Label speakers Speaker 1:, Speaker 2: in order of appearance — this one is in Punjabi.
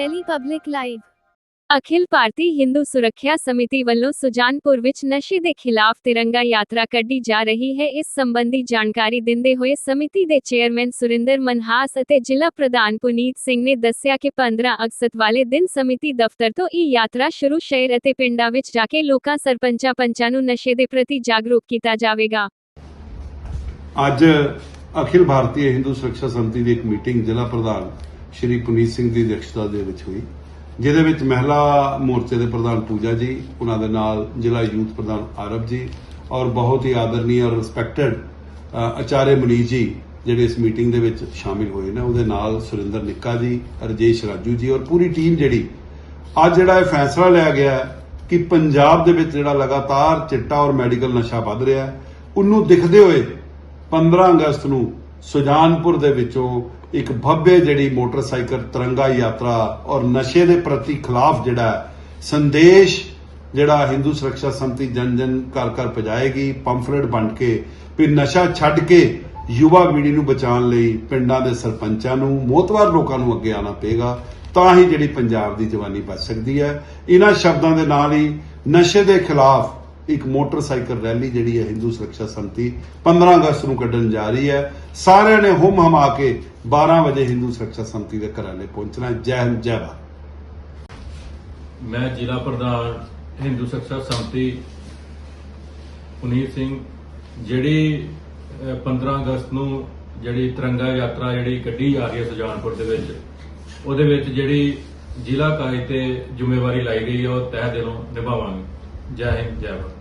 Speaker 1: ਦਿੱਲੀ ਪਬਲਿਕ ਲਾਈਵ
Speaker 2: ਅਖਿਲ ਭਾਰਤੀ ਹਿੰਦੂ ਸੁਰੱਖਿਆ ਸਮਿਤੀ ਵੱਲੋਂ ਸੁਜਾਨਪੁਰ ਵਿੱਚ ਨਸ਼ੇ ਦੇ ਖਿਲਾਫ ਤਿਰੰਗਾ ਯਾਤਰਾ ਕੱਢੀ ਜਾ ਰਹੀ ਹੈ ਇਸ ਸੰਬੰਧੀ ਜਾਣਕਾਰੀ ਦਿੰਦੇ ਹੋਏ ਸਮਿਤੀ ਦੇ ਚੇਅਰਮੈਨ ਸੁਰਿੰਦਰ ਮਨਹਾਸ ਅਤੇ ਜ਼ਿਲ੍ਹਾ ਪ੍ਰਧਾਨ ਪੁਨੀਤ ਸਿੰਘ ਨੇ ਦੱਸਿਆ ਕਿ 15 ਅਗਸਤ ਵਾਲੇ ਦਿਨ ਸਮਿਤੀ ਦਫ਼ਤਰ ਤੋਂ ਇਹ ਯਾਤਰਾ ਸ਼ੁਰੂ ਸ਼ਹਿਰ ਅਤੇ ਪਿੰਡਾਂ ਵਿੱਚ ਜਾ ਕੇ ਲੋਕਾਂ ਸਰਪੰਚਾਂ ਪੰਚਾਂ ਨੂੰ ਨਸ਼ੇ ਦੇ ਪ੍ਰਤੀ ਜਾਗਰੂਕ ਕੀਤਾ ਜਾਵੇਗਾ
Speaker 3: ਅੱਜ ਅਖਿਲ ਭਾਰਤੀ ਹਿੰਦੂ ਸੁਰੱਖਿਆ ਸਮਿਤੀ ਦੀ ਇੱਕ ਮੀਟਿੰਗ ਜ਼ਿਲ੍ਹਾ ਪ੍ਰਧਾਨ ਸ਼੍ਰੀ ਪੁਨੀਤ ਸਿੰਘ ਦੀ ਅਧਿਕਸ਼ਤਾ ਦੇ ਵਿੱਚ ਹੋਈ, ਜਿਹਦੇ ਵਿੱਚ ਮਹਿਲਾ ਮੋਰਚੇ ਦੇ ਪ੍ਰਧਾਨ ਪੂਜਾ ਜੀ, ਉਹਨਾਂ ਦੇ ਨਾਲ ਜ਼ਿਲ੍ਹਾ ਯੂਥ ਪ੍ਰਧਾਨ ਆਰਬ ਜੀ ਔਰ ਬਹੁਤ ਹੀ ਆਦਰਨੀ ਔਰ ਰਿਸਪੈਕਟਡ ਆਚਾਰੇ ਮਨੀਸ਼ ਜੀ ਜਿਹੜੇ ਇਸ ਮੀਟਿੰਗ ਦੇ ਵਿੱਚ ਸ਼ਾਮਿਲ ਹੋਏ ਨੇ, ਉਹਦੇ ਨਾਲ ਸੁਰਿੰਦਰ ਨਿੱਕਾ ਜੀ, ਰਜੇਸ਼ ਰਾਜੂ ਜੀ ਔਰ ਪੂਰੀ ਟੀਮ ਜਿਹੜੀ, ਅੱਜ ਜਿਹੜਾ ਇਹ ਫੈਸਲਾ ਲਿਆ ਗਿਆ ਕਿ ਪੰਜਾਬ ਦੇ ਵਿੱਚ ਜਿਹੜਾ ਲਗਾਤਾਰ ਚਿੱਟਾ ਔਰ ਮੈਡੀਕਲ ਨਸ਼ਾ ਵੱਧ ਰਿਹਾ ਹੈ, ਉਹਨੂੰ ਦਿਖਦੇ ਹੋਏ 15 ਅਗਸਤ ਨੂੰ ਸੁਜਾਨਪੁਰ ਦੇ ਵਿੱਚੋਂ ਇੱਕ ਭੱਬੇ ਜਿਹੜੀ ਮੋਟਰਸਾਈਕਲ ਤਿਰੰਗਾ ਯਾਤਰਾ ਔਰ ਨਸ਼ੇ ਦੇ ਪ੍ਰਤੀ ਖਿਲਾਫ ਜਿਹੜਾ ਸੰਦੇਸ਼ ਜਿਹੜਾ ਹਿੰਦੂ ਸੁਰੱਖਿਆ ਸੰਮਤੀ ਜਨ ਜਨ ਘਰ ਘਰ ਪਜਾਏਗੀ ਪੰਫਲੇਟ ਬਣ ਕੇ, ਵੀ ਨਸ਼ਾ ਛੱਡ ਕੇ ਯੁਵਾ ਪੀੜ੍ਹੀ ਨੂੰ ਬਚਾਉਣ ਲਈ ਪਿੰਡਾਂ ਦੇ ਸਰਪੰਚਾਂ ਨੂੰ ਮੋਤਵਾਰ ਲੋਕਾਂ ਨੂੰ ਅੱਗੇ ਆਉਣਾ ਪਏਗਾ, ਤਾਂ ਹੀ ਜਿਹੜੀ ਪੰਜਾਬ ਦੀ ਜਵਾਨੀ ਬਚ ਸਕਦੀ ਹੈ। ਇਹਨਾਂ ਸ਼ਬਦਾਂ ਦੇ ਨਾਲ ਹੀ ਨਸ਼ੇ ਦੇ ਖਿਲਾਫ ਇੱਕ ਮੋਟਰਸਾਈਕਲ ਰੈਲੀ ਜਿਹੜੀ ਹੈ ਹਿੰਦੂ ਸੁਰੱਖਿਆ ਸੰਤੀ 15 ਅਗਸਤ ਨੂੰ ਕੱਢਣ ਜਾ ਰਹੀ ਹੈ। ਸਾਰਿਆਂ ਨੇ ਹੁਮ ਹਮਾ ਕੇ 12 ਵਜੇ ਹਿੰਦੂ ਸੁਰੱਖਿਆ ਸੰਤੀ ਦੇ ਘਰਾਲੇ ਪਹੁੰਚਣਾ ਜੈ ਹਿੰਦ ਜੈ ਭਾਰਤ।
Speaker 4: ਮੈਂ ਜ਼ਿਲ੍ਹਾ ਪ੍ਰਧਾਨ ਹਿੰਦੂ ਸੁਰੱਖਿਆ ਸੰਮਤੀ ਪੁਨੀਤ ਸਿੰਘ ਜਿਹੜੀ ਅਹ, 15 ਅਗਸਤ ਨੂੰ ਜਿਹੜੀ ਤਿਰੰਗਾ ਯਾਤਰਾ ਜਿਹੜੀ ਕੱਢੀ ਜਾ ਰਹੀ ਹੈ ਸੁਜਾਨਪੁਰ ਦੇ ਵਿੱਚ ਉਹਦੇ ਵਿੱਚ ਜਿਹੜੀ ਜ਼ਿਲ੍ਹਾ ਕਾਇ ਤੇ ਜ਼ਿੰਮੇਵਾਰੀ ਲਾਈ ਗਈ ਹੈ ਉਹ ਤਹਿ ਦਿਲੋਂ ਨਿਭਾਵਾਂਗੇ। ਜੈ ਹਿੰਦ ਜੈ ਭਾਰਤ।